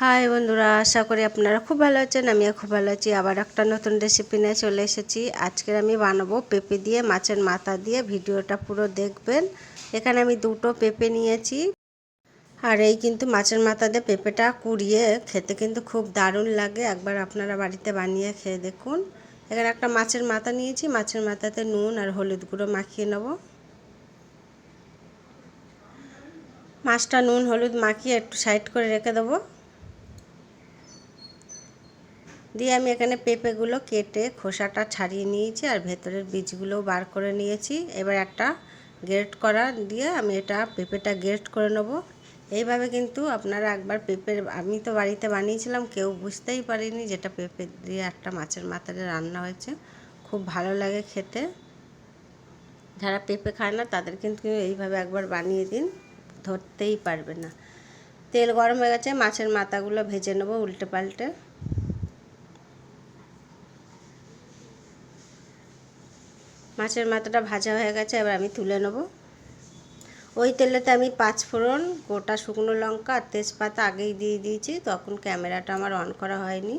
High বন্ধুরা, আশা করি আপনারা খুব ভালো আছেন, আমিও খুব ভালো আছি। আবার একটা নতুন রেসিপি নিয়ে চলে এসেছি। আজকের আমি বানাবো পেঁপে দিয়ে, মাছের মাথা দিয়ে। ভিডিওটা পুরো দেখবেন। এখানে আমি দুটো পেঁপে নিয়েছি। আর এই কিন্তু মাছের মাথা দিয়ে পেঁপেটা কুড়িয়ে খেতে কিন্তু খুব দারুণ লাগে। একবার আপনারা বাড়িতে বানিয়ে খেয়ে দেখুন। এখানে একটা মাছের মাথা নিয়েছি। মাছের মাথাতে নুন আর হলুদ গুঁড়ো মাখিয়ে নেব। মাছটা নুন, হলুদ মাখিয়ে একটু সাইড করে রেখে দেবো। দিয়ে আমি এখানে পেঁপেগুলো কেটে খোসাটা ছাড়িয়ে নিয়েছি আর ভেতরের বীজগুলোও বার করে নিয়েছি। এবার একটা গ্রেট করা দিয়ে আমি এটা পেঁপেটা গ্রেট করে নেব। এইভাবে কিন্তু আপনারা একবার পেঁপের আমি তো বাড়িতে বানিয়েছিলাম, কেউ বুঝতেই পারিনি যেটা পেঁপে দিয়ে একটা মাছের মাথায় রান্না হয়েছে। খুব ভালো লাগে খেতে। যারা পেঁপে খায় না, তাদের কিন্তু এইভাবে একবার বানিয়ে দিন, ধরতেই পারবে না। তেল গরম হয়ে গেছে, মাছের মাথাগুলো ভেজে নেব উল্টে পাল্টে। মাছের মাথাটা ভাজা হয়ে গেছে, এবার আমি তুলে নেব। ওই তেলেতে আমি পাঁচ ফোড়ন, গোটা শুকনো লঙ্কা আর তেজপাতা আগেই দিয়ে দিয়েছি, তখন ক্যামেরাটা আমার অন করা হয়নি।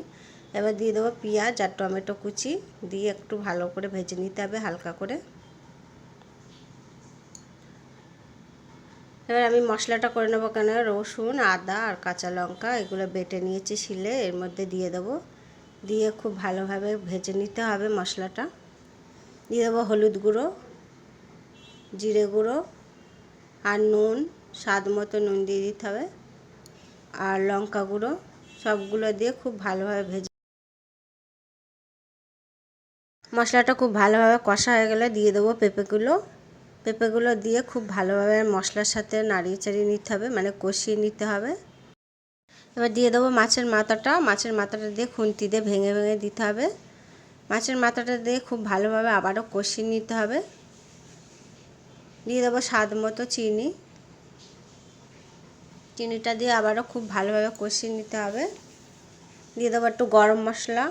এবার দিয়ে দেবো পেঁয়াজ আর টমেটো কুচি, দিয়ে একটু ভালো করে ভেজে নিতে হবে হালকা করে। এবার আমি মশলাটা করে নেব কেন? রসুন, আদা আর কাঁচা লঙ্কা, এগুলো বেটে নিয়েছি শিলে, এর মধ্যে দিয়ে দেবো। দিয়ে খুব ভালোভাবে ভেজে নিতে হবে মশলাটা। দিয়ে দেবো হলুদ গুঁড়ো, জিরে গুঁড়ো আর নুন, স্বাদ মতো নুন দিয়ে দিতে হবে। আর লঙ্কা গুঁড়ো, সবগুলো দিয়ে খুব ভালোভাবে ভেজে মশলাটা খুব ভালোভাবে কষা হয়ে গেলে দিয়ে দেবো পেঁপেগুলো। পেঁপেগুলো দিয়ে খুব ভালোভাবে মশলার সাথে নাড়িয়ে চাড়িয়ে নিতে হবে মানে কষিয়ে নিতে হবে। এবার দিয়ে দেবো মাছের মাথাটা মাছের মাথাটা দিয়ে খুন্তি দিয়ে ভেঙে ভেঙে দিতে হবে। মাছের মাথাটা দিয়ে খুব ভালোভাবে আবারও কষিয়ে নিতে হবে। দিয়ে দেবো স্বাদ মতো চিনি। চিনিটা দিয়ে আবারও খুব ভালোভাবে কষিয়ে নিতে হবে। দিয়ে দেবো একটু গরম মশলা।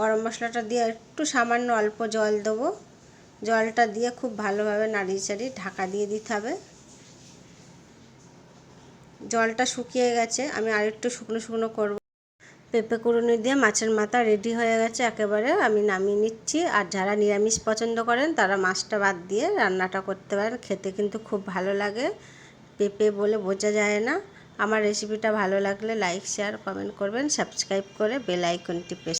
গরম মশলাটা দিয়ে একটু সামান্য অল্প জল দেবো। জলটা দিয়ে খুব ভালোভাবে নাড়িয়ে চাড়িয়ে ঢাকা দিয়ে দিতে হবে। জলটা শুকিয়ে গেছে, আমি আরেকটু শুকনো শুকনো করব। পেঁপে কুড়ুনি দিয়ে মাছের মাথা রেডি হয়ে গেছে, একেবারে আমি নামিয়ে নিচ্ছি। আর যারা নিরামিষ পছন্দ করেন, তারা মাছটা বাদ দিয়ে রান্নাটা করতে পারেন। খেতে কিন্তু খুব ভালো লাগে। পেঁপে বলে বোঝা যায় না। আমার রেসিপিটা ভালো লাগলে লাইক শেয়ার কমেন্ট করবেন। সাবস্ক্রাইব করে বেল আইকনটি প্রেস